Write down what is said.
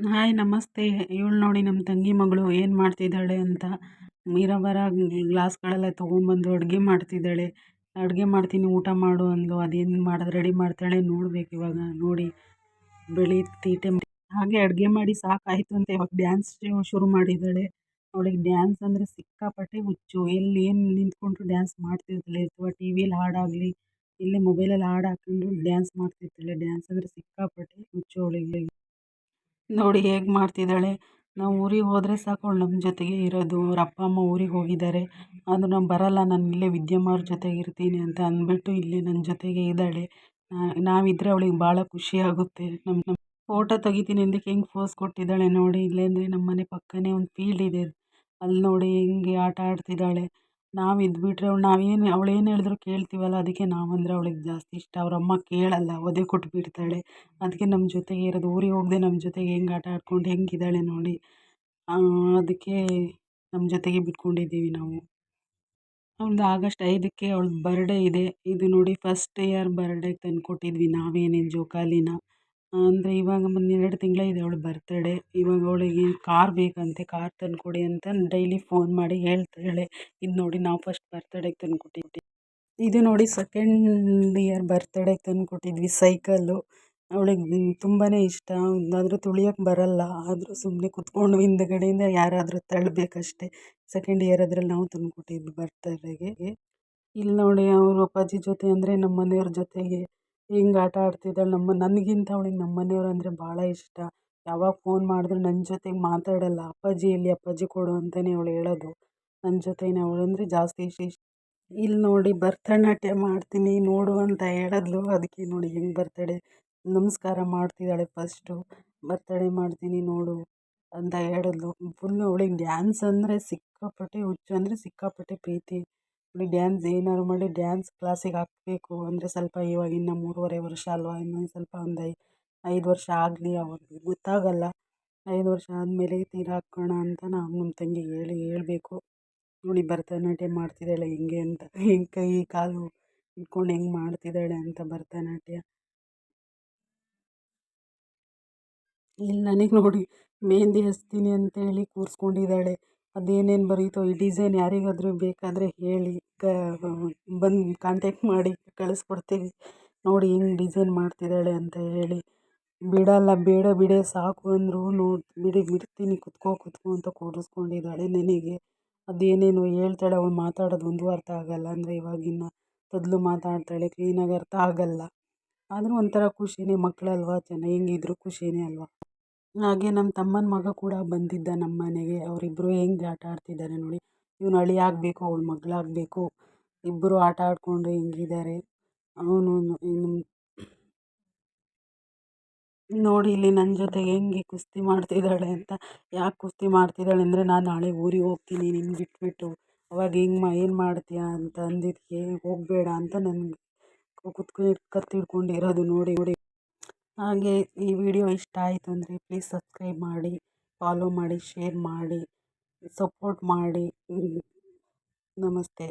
Hi ನಮಸ್ತೆ. ಇವಳು ನೋಡಿ ನಮ್ಮ ತಂಗಿ ಮಗಳು ಏನು ಮಾಡ್ತಿದ್ದಾಳೆ ಅಂತ ಮೀರಾ ಗ್ಲಾಸ್ಗಳೆಲ್ಲ ತೊಗೊಂಬಂದು ಅಡುಗೆ ಮಾಡ್ತಿದ್ದಾಳೆ. ಅಡುಗೆ ಮಾಡ್ತೀನಿ, ಊಟ ಮಾಡು ಅಂದು ಅದೇನು ಮಾಡೋದು ರೆಡಿ ಮಾಡ್ತಾಳೆ ನೋಡ್ಬೇಕು ಇವಾಗ. ನೋಡಿ ಬೆಳಿ ತೀಟೆ ಹಾಗೆ ಅಡುಗೆ ಮಾಡಿ ಸಾಕಾಯಿತು ಅಂತ. ಇವಾಗ ಡ್ಯಾನ್ಸ್ ಶುರು ಮಾಡಿದ್ದಾಳೆ. ಅವಳಿಗೆ ಡ್ಯಾನ್ಸ್ ಅಂದರೆ ಸಿಕ್ಕಾಪಟ್ಟೆ ಹುಚ್ಚು. ಎಲ್ಲಿ ಏನು ನಿಂತ್ಕೊಂಡ್ರು ಡ್ಯಾನ್ಸ್ ಮಾಡ್ತಿರ್ತಾಳೆ. ಅಥವಾ ಟಿ ವಿಲಿ ಹಾಡಾಗಲಿ, ಇಲ್ಲೇ ಮೊಬೈಲಲ್ಲಿ ಹಾಡು ಹಾಕ್ಕೊಂಡು ಡ್ಯಾನ್ಸ್ ಮಾಡ್ತಿರ್ತಾಳೆ. ಡ್ಯಾನ್ಸ್ ಅಂದರೆ ಸಿಕ್ಕಾಪಟ್ಟೆ ಹುಚ್ಚು ಅವಳಿಗೆ. ನೋಡಿ ಹೇಗೆ ಮಾಡ್ತಿದ್ದಾಳೆ. ನಾವು ಊರಿಗೆ ಹೋದರೆ ಸಾಕು ಅವ್ಳು ನಮ್ಮ ಜೊತೆಗೆ ಇರೋದು. ಅವ್ರ ಅಪ್ಪ, ಅಮ್ಮ ಊರಿಗೆ ಹೋಗಿದ್ದಾರೆ. ಆದರೂ ನಾನು ಬರೋಲ್ಲ. ನಾನು ಇಲ್ಲೇ ವಿದ್ಯಮ್ಮ ಅವ್ರ ಜೊತೆಗೆ ಇರ್ತೀನಿ ಅಂತ ಅಂದ್ಬಿಟ್ಟು ಇಲ್ಲಿ ನನ್ನ ಜೊತೆಗೆ ಇದ್ದಾಳೆ. ನಾವಿದ್ದರೆ ಅವಳಿಗೆ ಭಾಳ ಖುಷಿ ಆಗುತ್ತೆ. ನಮ್ಮ ನಮ್ಮ ಫೋಟೋ ತೆಗಿತೀನಿ ಅಂದಕ್ಕೆ ಹೆಂಗೆ ಫೋಸ್ ಕೊಟ್ಟಿದ್ದಾಳೆ ನೋಡಿ. ಇಲ್ಲಾಂದರೆ ನಮ್ಮ ಮನೆ ಪಕ್ಕನೇ ಒಂದು ಫೀಲ್ಡ್ ಇದೆ. ಅಲ್ಲಿ ನೋಡಿ ಹೆಂಗೆ ಆಟ ಆಡ್ತಿದ್ದಾಳೆ. ನಾವು ಇದ್ದುಬಿಟ್ರೆ ಅವ್ಳು ನಾವೇನು ಅವ್ಳು ಏನು ಹೇಳಿದ್ರು ಕೇಳ್ತೀವಲ್ಲ, ಅದಕ್ಕೆ ನಾವಂದರೆ ಅವಳಿಗೆ ಜಾಸ್ತಿ ಇಷ್ಟ. ಅವ್ರ ಅಮ್ಮ ಕೇಳಲ್ಲ, ಒದೆ ಕೊಟ್ಬಿಡ್ತಾಳೆ ಅದಕ್ಕೆ ನಮ್ಮ ಜೊತೆಗೆ ಇರೋದು ಊರಿಗೆ ಹೋಗದೆ ನಮ್ಮ ಜೊತೆಗೆ ಹೆಂಗೆ ಆಟ ಆಡ್ಕೊಂಡು ಹೆಂಗಿದ್ದಾಳೆ ನೋಡಿ. ಅದಕ್ಕೆ ನಮ್ಮ ಜೊತೆಗೆ ಬಿಟ್ಕೊಂಡಿದ್ದೀವಿ ನಾವು. ಅವ್ಳದ್ದು ಆಗಸ್ಟ್ ಐದಕ್ಕೆ ಅವ್ಳ ಬರ್ಡೇ ಇದೆ. ಇದು ನೋಡಿ ಫಸ್ಟ್ ಇಯರ್ ಬರ್ಡೇಗೆ ತಂದುಕೊಟ್ಟಿದ್ವಿ ನಾವೇನೇನು ಜೋಕಾಲಿನ. ಅಂದರೆ ಇವಾಗ ಮುಂದೆ ಎರಡು ತಿಂಗಳಿದೆ ಅವಳ ಬರ್ತಡೇ ಇವಾಗ ಅವಳಿಗೆ ಕಾರ್ ಬೇಕಂತೆ ಕಾರ್ ತಂದುಕೊಡಿ ಅಂತ ಡೈಲಿ ಫೋನ್ ಮಾಡಿ ಹೇಳ್ತಾಳೆ. ಇದು ನೋಡಿ ನಾವು ಫಸ್ಟ್ ಬರ್ತಡೇಗೆ ತಂದುಕೊಟ್ಟಿದ್ವಿ. ಇದು ನೋಡಿ ಸೆಕೆಂಡ್ ಇಯರ್ ಬರ್ತಡೇಗೆ ತಂದುಕೊಟ್ಟಿದ್ವಿ ಸೈಕಲ್ಲು ಅವಳಿಗೆ ತುಂಬಾ ಇಷ್ಟ. ಆದರೂ ತುಳಿಯೋಕ್ಕೆ ಬರಲ್ಲ. ಆದರೂ ಸುಮ್ಮನೆ ಕೂತ್ಕೊಂಡು ಹಿಂದುಗಡೆಯಿಂದ ಯಾರಾದರೂ ತಳ್ಳಬೇಕಷ್ಟೆ ಸೆಕೆಂಡ್ ಇಯರ್ ಅದ್ರಲ್ಲಿ ನಾವು ತಂದುಕೊಟ್ಟಿದ್ವಿ ಬರ್ತಡೇಗೆ ಇಲ್ಲಿ ನೋಡಿ ಅವರು ಅಪ್ಪಾಜಿ ಜೊತೆ ಅಂದರೆ ನಮ್ಮ ಮನೆಯವ್ರ ಜೊತೆಗೆ ಹೆಂಗೆ ಆಟ ಆಡ್ತಿದ್ದಾಳೆ ನಮ್ಮ ನನಗಿಂತ ಅವ್ಳಿಗೆ ನಮ್ಮ ಮನೆಯವ್ರು ಅಂದರೆ ಭಾಳ ಇಷ್ಟ. ಯಾವಾಗ ಫೋನ್ ಮಾಡಿದ್ರು ನನ್ನ ಜೊತೆಗೆ ಮಾತಾಡಲ್ಲ. ಅಪ್ಪಾಜಿ ಎಲ್ಲಿ ಅಪ್ಪಾಜಿ ಕೊಡು ಅಂತಲೇ ಅವಳು ಹೇಳೋದು. ನನ್ನ ಜೊತೆನೇ ಅಂದರೆ ಜಾಸ್ತಿ ಇಷ್ಟ ಇಲ್ಲಿ ನೋಡಿ ಭರತನಾಟ್ಯ ಮಾಡ್ತೀನಿ ನೋಡು ಅಂತ ಹೇಳಿದ್ಲು. ಅದಕ್ಕೆ ನೋಡಿ ಹೆಂಗೆ ಬರ್ತಡೆ. ನಮಸ್ಕಾರ ಮಾಡ್ತಿದ್ದಾಳೆ ಫಸ್ಟು ಬರ್ತಡೇ ಮಾಡ್ತೀನಿ ನೋಡು ಅಂತ ಹೇಳಿದ್ಲು. ಫುಲ್ಲು ಅವಳಿಗೆ ಡ್ಯಾನ್ಸ್ ಅಂದರೆ ಸಿಕ್ಕಾಪಟ್ಟೆ ಹುಚ್ಚು ಅಂದರೆ ಸಿಕ್ಕಾಪಟ್ಟೆ ಪ್ರೀತಿ. ಅವಳಿಗೆ ಡ್ಯಾನ್ಸ್ ಏನಾದ್ರು ಮಾಡಿ ಡ್ಯಾನ್ಸ್ ಕ್ಲಾಸಿಗೆ ಹಾಕಬೇಕು ಅಂದರೆ ಸ್ವಲ್ಪ ಇವಾಗ ಇನ್ನು ಮೂರುವರೆ ವರ್ಷ ಅಲ್ವಾ? ಇನ್ನೊಂದು ಸ್ವಲ್ಪ ಒಂದು ಐ, ಐದು ವರ್ಷ ಆಗಲಿ ಅವ್ರಿಗೆ ಗೊತ್ತಾಗಲ್ಲ. ಐದು ವರ್ಷ ಆದಮೇಲೆ ತೀರಾ ಹಾಕೋಣ ಅಂತ ನಾನು ನಮ್ಮ ತಂಗಿಗೆ ಹೇಳಿ, ಹೇಳಬೇಕು. ನೋಡಿ ಭರತನಾಟ್ಯ ಮಾಡ್ತಿದ್ದಾಳೆ ಹೆಂಗೆ ಅಂತ. ಹೆಂಗೆ ಕೈ, ಕಾಲು ಇಟ್ಕೊಂಡು ಹೆಂಗೆ ಮಾಡ್ತಿದ್ದಾಳೆ ಅಂತ ಭರತನಾಟ್ಯ. ಇಲ್ಲಿ ನನಗೆ ನೋಡಿ, ಮೆಹಂದಿ ಹಚ್ತೀನಿ ಅಂತೇಳಿ ಕೂರಿಸ್ಕೊಂಡಿದ್ದಾಳೆ. ಅದೇನೇನು ಬರೀತೋ, ಈ ಡಿಸೈನ್ ಯಾರಿಗಾದರೂ ಬೇಕಾದರೆ ಹೇಳಿ, ಕ, ಬಂದು ಕಾಂಟ್ಯಾಕ್ಟ್ ಮಾಡಿ ಕಳಿಸ್ಕೊಡ್ತೀವಿ. ನೋಡಿ ಹೆಂಗೆ ಡಿಸೈನ್ ಮಾಡ್ತಿದ್ದಾಳೆ ಅಂತ ಹೇಳಿ. ಬಿಡಲ್ಲ, ಬೇಡ ಬಿಡೆ, ಸಾಕು ಅಂದರೂ ನೋಡಿ, ಬಿಡಿ, ಬಿಡ್ತೀನಿ, ಕುತ್ಕೋ ಕುತ್ಕೋ ಅಂತ ಕೂರಿಸ್ಕೊಂಡಿದ್ದಾಳೆ ನನಗೆ. ಅದೇನೇನೋ ಹೇಳ್ತಾಳೆ, ಅವಳು ಮಾತಾಡೋದು ಒಂದೂ ಅರ್ಥ ಆಗಲ್ಲ. ಅಂದರೆ ಇವಾಗಿನ ತೊದಲು ಮಾತಾಡ್ತಾಳೆ ಕ್ಲೀನಾಗಿ ಅರ್ಥ ಆಗಲ್ಲ. ಆದರೂ ಒಂಥರ ಖುಷಿನೇ ಮಕ್ಕಳಲ್ವಾ ಚೆನ್ನಾಗಿ ಹೆಂಗಿದ್ರು ಖುಷಿನೇ ಅಲ್ವಾ? ಹಾಗೆ ನಮ್ಮ ತಮ್ಮನ ಮಗ ಕೂಡ ಬಂದಿದ್ದ ನಮ್ಮ ಮನೆಗೆ. ಅವರಿಬ್ಬರು ಹೆಂಗೆ ಆಟ ಆಡ್ತಿದ್ದಾರೆ ನೋಡಿ. ಇವನು ಅಳಿ ಆಗಬೇಕು, ಅವಳು ಮಗಳಾಗಬೇಕು ಇಬ್ಬರು ಆಟ ಆಡಿಕೊಂಡು ಹೆಂಗಿದ್ದಾರೆ. ಅವನು ನೋಡಿ ಇಲ್ಲಿ ನನ್ನ ಜೊತೆ ಹೆಂಗೆ ಕುಸ್ತಿ ಮಾಡ್ತಿದ್ದಾಳೆ ಅಂತ. ಯಾಕೆ ಕುಸ್ತಿ ಮಾಡ್ತಿದ್ದಾಳೆ ಅಂದರೆ ನಾನು ನಾಳೆ ಊರಿಗೆ ಹೋಗ್ತೀನಿ ನಿನ್ನ ಬಿಟ್ಬಿಟ್ಟು. ಅವಾಗ ಹೆಂಗೆ ಮಾ, ಏನು ಮಾಡ್ತೀಯ ಅಂತ ಅಂದಿದ್ದಕ್ಕೆ ಹೋಗಬೇಡ ಅಂತ ನನಗೆ ಕುತ್ಕೊಂಡು ಕತ್ತಿಡ್ಕೊಂಡಿರೋದು ನೋಡಿ ನೋಡಿ. ಹಾಗೆ ಈ ವಿಡಿಯೋ ಇಷ್ಟ ಆಯಿತು ಅಂದರೆ ಪ್ಲೀಸ್ ಸಬ್ಸ್ಕ್ರೈಬ್ ಮಾಡಿ ಫಾಲೋ ಮಾಡಿ ಶೇರ್ ಮಾಡಿ ಸಪೋರ್ಟ್ ಮಾಡಿ. ನಮಸ್ತೆ.